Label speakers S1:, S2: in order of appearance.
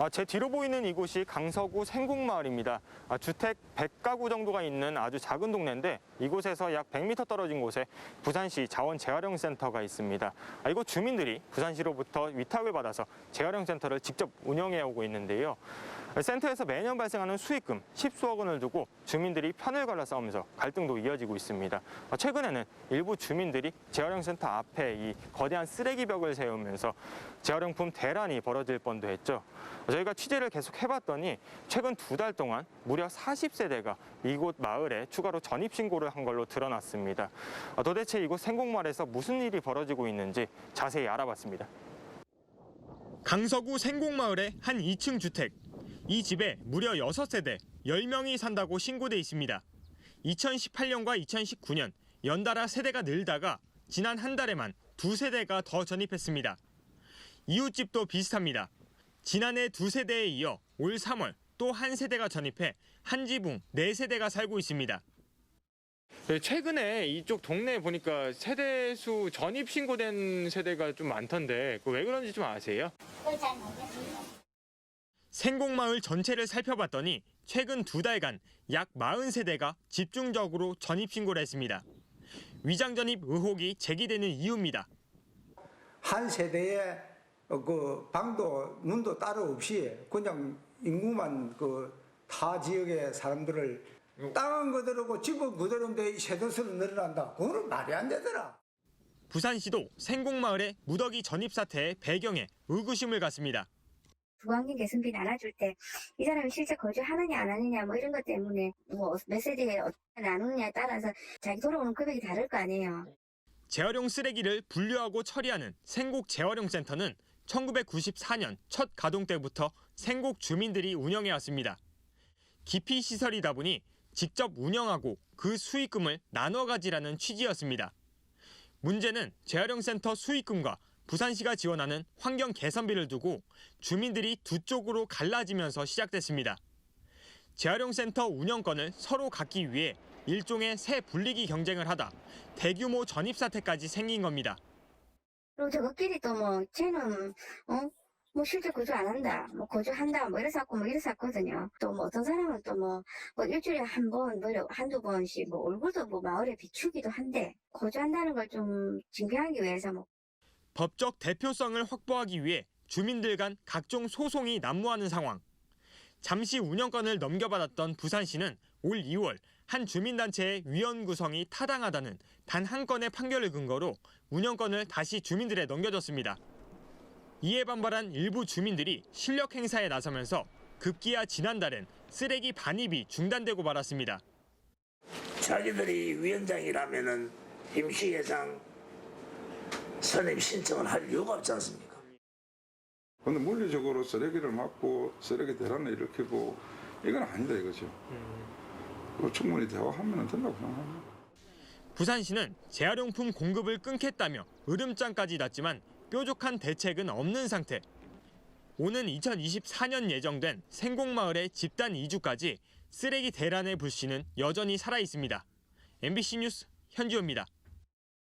S1: 아, 제 뒤로 보이는 이곳이 강서구 생곡마을입니다. 아, 주택 100가구 정도가 있는 아주 작은 동네인데 이곳에서 약 100m 떨어진 곳에 부산시 자원재활용센터가 있습니다. 아, 이곳 주민들이 부산시로부터 위탁을 받아서 재활용센터를 직접 운영해 오고 있는데요. 센터에서 매년 발생하는 수익금 10수억 원을 두고 주민들이 편을 갈라 싸우면서 갈등도 이어지고 있습니다. 아, 최근에는 일부 주민들이 재활용센터 앞에 이 거대한 쓰레기 벽을 세우면서 재활용품 대란이 벌어질 뻔도 했죠. 저희가 취재를 계속 해봤더니 최근 두 달 동안 무려 40세대가 이곳 마을에 추가로 전입 신고를 한 걸로 드러났습니다. 아, 도대체 이곳 생곡마을에서 무슨 일이 벌어지고 있는지 자세히 알아봤습니다. 강서구 생곡마을의 한 2층 주택. 이 집에 무려 6세대 10명이 산다고 신고돼 있습니다. 2018년과 2019년 연달아 세대가 늘다가 지난 한 달에만 두 세대가 더 전입했습니다. 이웃집도 비슷합니다. 지난해 두 세대에 이어 올 3월 또 한 세대가 전입해 한 지붕 네 세대가 살고 있습니다. 네, 최근에 이쪽 동네에 보니까 세대 수 전입 신고된 세대가 좀 많던데 그 왜 그런지 좀 아세요? 생곡마을 전체를 살펴봤더니 최근 두 달간 약 40세대가 집중적으로 전입 신고를 했습니다. 위장 전입 의혹이 제기되는 이유입니다.
S2: 한 세대에 어, 그 방도 문도 따로 없이 그냥 인구만 그 타 지역의 사람들을 땅은 그대로고 집은 그대로인데 이 세대수로 늘어난다. 그거는 말이 안 되더라.
S1: 부산시도 생곡마을의 무더기 전입 사태의 배경에 의구심을 갖습니다.
S3: 주거환경 개선비 나눠줄 때 이 사람이 실제 거주하느냐 안 하느냐 뭐 이런 것 때문에 뭐몇 세대에 어떻게 나누느냐에 따라서 자기 돌아오는 금액이 다를 거 아니에요.
S1: 재활용 쓰레기를 분류하고 처리하는 생곡 재활용센터는 1994년 첫 가동 때부터 생곡 주민들이 운영해 왔습니다. 기피 시설이다 보니 직접 운영하고 그 수익금을 나눠 가지라는 취지였습니다. 문제는 재활용센터 수익금과 부산시가 지원하는 환경 개선비를 두고 주민들이 두 쪽으로 갈라지면서 시작됐습니다. 재활용센터 운영권을 서로 갖기 위해 일종의 새 분리기 경쟁을 하다 대규모 전입 사태까지 생긴 겁니다.
S3: 그리고 저것끼리 또 뭐 쟤는 어? 뭐 실제 거주 안 한다, 뭐 거주한다, 뭐 이래서 뭐 이래서 왔거든요. 또 뭐 어떤 사람은 또뭐 일주일에 한 번, 뭐 한두 번씩 뭐 얼굴도 뭐 마을에 비추기도 한데 거주한다는 걸 좀 증명하기 위해서 뭐
S1: 법적 대표성을 확보하기 위해 주민들 간 각종 소송이 난무하는 상황. 잠시 운영권을 넘겨받았던 부산시는 올 2월 한 주민단체의 위원 구성이 타당하다는 단 한 건의 판결을 근거로 운영권을 다시 주민들에 넘겨줬습니다. 이에 반발한 일부 주민들이 실력 행사에 나서면서 급기야 지난달엔 쓰레기 반입이 중단되고 말았습니다.
S4: 자기들이 위원장이라면은 임시회장 선임 신청을 할 이유가 없지 않습니까?
S5: 근데 물리적으로 쓰레기를 막고 쓰레기 대란을 일으키고 이건 아니다 이거죠. 충분히 대화하면 된다고 생각합니다.
S1: 부산시는 재활용품 공급을 끊겠다며 으름장까지 났지만 뾰족한 대책은 없는 상태. 오는 2024년 예정된 생곡마을의 집단 이주까지 쓰레기 대란의 불씨는 여전히 살아 있습니다. MBC 뉴스 현지호입니다.